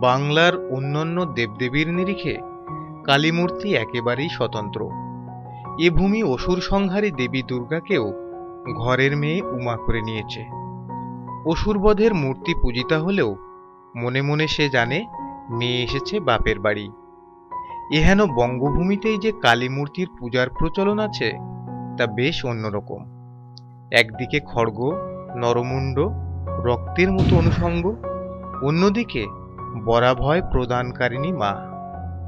বাংলার অন্যান্য দেবদেবীর নিরিখে কালীমূর্তি একেবারেই স্বতন্ত্র। এ ভূমি অসুর সংহারী দেবী দুর্গাকেও ঘরের মেয়ে উমা করে নিয়েছে। অসুরবধের মূর্তি পূজিতা হলেও মনে মনে সে জানে মেয়ে এসেছে বাপের বাড়ি। এহেন বঙ্গভূমিতেই যে কালী মূর্তির পূজার প্রচলন আছে, তা বেশ অন্যরকম। একদিকে খড়গ, নরমুণ্ড, রক্তের মতো অনুষঙ্গ, অন্যদিকে বরাভয় প্রদানকারিণী মা।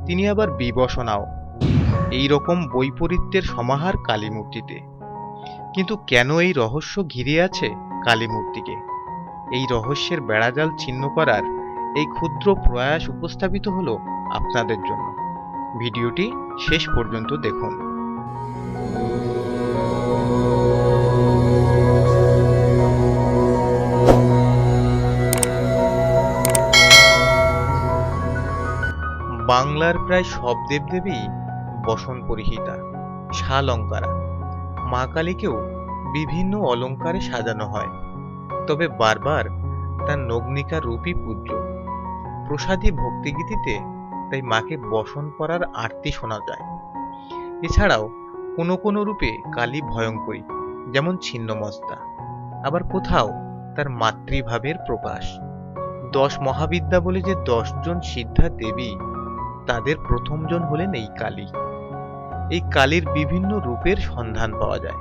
তিনি আবার বিবসনাও। এই রকম বৈপরীত্যের সমাহার কালীমূর্তিতে। কিন্তু কেন এই রহস্য ঘিরে আছে কালীমূর্তিকে? এই রহস্যের বেড়াজাল ছিন্ন করার এই ক্ষুদ্র প্রয়াস উপস্থাপিত হলো আপনাদের জন্য। ভিডিওটি শেষ পর্যন্ত দেখুন। বাংলার প্রায় সব দেবদেবী বসন পরিহিতা শালঙ্কারা। মা কালীকেও বিভিন্ন অলঙ্কারে সাজানো হয়। তবে বারবার তার নগ্নিকা রূপই পূজ্য। প্রসাদী ভক্তিগীতিতে তাই মাকে বসন পরার আরতি শোনা যায়। এছাড়াও কোনো কোনো রূপে কালী ভয়ঙ্করী, যেমন ছিন্নমস্তা। আবার কোথাও তার মাতৃভাবের প্রকাশ। দশ মহাবিদ্যা বলে যে দশজন সিদ্ধা দেবী তাদের প্রথমজন হলেন এই কালী। এই কালীর বিভিন্ন রূপের সন্ধান পাওয়া যায়।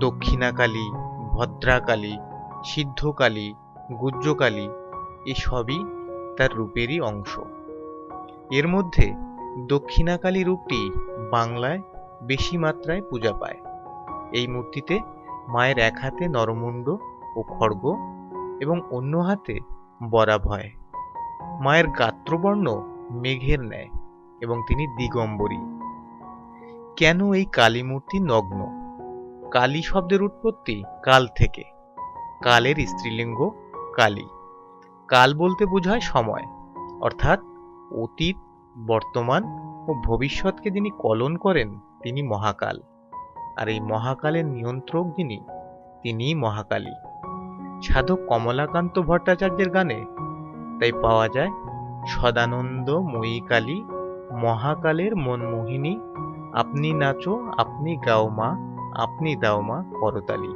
দক্ষিণা কালী ভদ্রাকালী সিদ্ধকালী গুজ্জকালী এসবই তার রূপেরই অংশ। এর মধ্যে দক্ষিণাকালী রূপটি বাংলায় বেশি মাত্রায় পূজা পায়। এই মূর্তিতে মায়ের এক হাতে নরমুণ্ড ও খড়গ এবং অন্য হাতে বরাভয় মায়ের গাত্রবর্ণ মেঘের ন্যায়, এবং তিনি দিগম্বরী। কেন এই কালী মূর্তি নগ্ন? কালী শব্দের উৎপত্তি কাল থেকে। কালের স্ত্রীলিঙ্গ কালী। কাল বলতে বোঝায় সময়, অর্থাৎ অতীত, বর্তমান ও ভবিষ্যৎকে যিনি কলন করেন, তিনি মহাকাল। আর এই মহাকালের নিয়ন্ত্রক যিনি, তিনিই মহাকালী। সাধক কমলাকান্ত ভট্টাচার্যের গানে তাই পাওয়া যায় সদানন্দ ময়ী কালী মহাকালের মনমোহিনী, আপনি নাচো, আপনি গাও মা, আপনি দাও মা করতালি।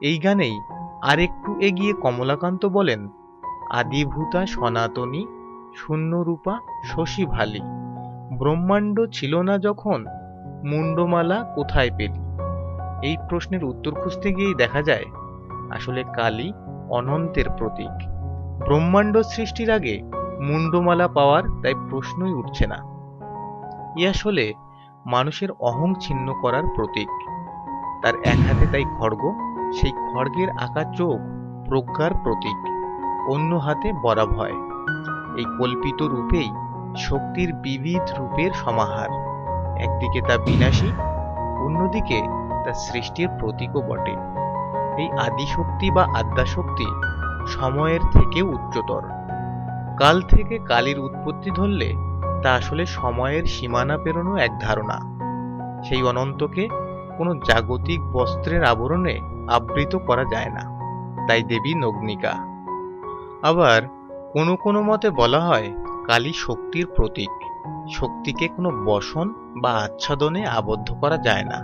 এই গানেই আরেকটু এগিয়ে কমলাকান্ত বলেন, আদিভূতা সনাতনী, শূন্যরূপা শশী ভালি। ব্রহ্মাণ্ড ছিল না যখন মুন্ডমালা কোথায় পেলি? এই প্রশ্নের উত্তর খুঁজতে গিয়েই দেখা যায়, আসলে কালী অনন্তের প্রতীক। ব্রহ্মাণ্ড সৃষ্টির আগে মুন্ডমালা পাওয়ার তাই প্রশ্নই উঠছে না। ই আসলে মানুষের অহং ছিন্ন করার প্রতীক। তার এক হাতে তাই খড়গ, সেই খড়গের আঁকা চোখ প্রজ্ঞার প্রতীক, অন্য হাতে বরাভয় এই কল্পিত রূপেই শক্তির বিবিধ রূপের সমাহার। একদিকে তা বিনাশী, অন্যদিকে তা সৃষ্টির প্রতীকও বটে। এই আদিশক্তি বা আদ্যাশক্তি সময়ের থেকেও উচ্চতর। কাল থেকে কালীর উৎপত্তি ধরলে তা আসলে সময়ের সীমানা পেরোনো এক ধারণা। সেই অনন্তকে কোনো জাগতিক বস্ত্রের আবরণে আবৃত করা যায় না, তাই দেবী নগ্নিকা। আবার কোনো কোনো মতে বলা হয় কালী শক্তির প্রতীক, শক্তিকে কোনো বসন বা আচ্ছাদনে আবদ্ধ করা যায় না,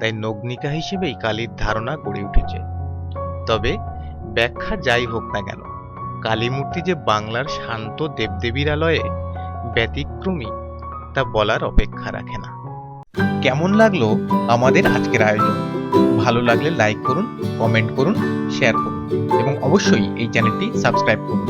তাই নগ্নিকা হিসেবেই কালীর ধারণা গড়ে উঠেছে। তবে ব্যাখ্যা যাই হোক না কেন কালী মূর্তি যে বাংলার শান্ত দেবদেবীর আলয়ে ব্যতিক্রমী, তা বলার অপেক্ষা রাখে না। কেমন লাগল আমাদের আজকের আয়োজন? ভালো লাগলে লাইক করুন কমেন্ট করুন শেয়ার করুন, এবং অবশ্যই এই চ্যানেলটি সাবস্ক্রাইব করুন।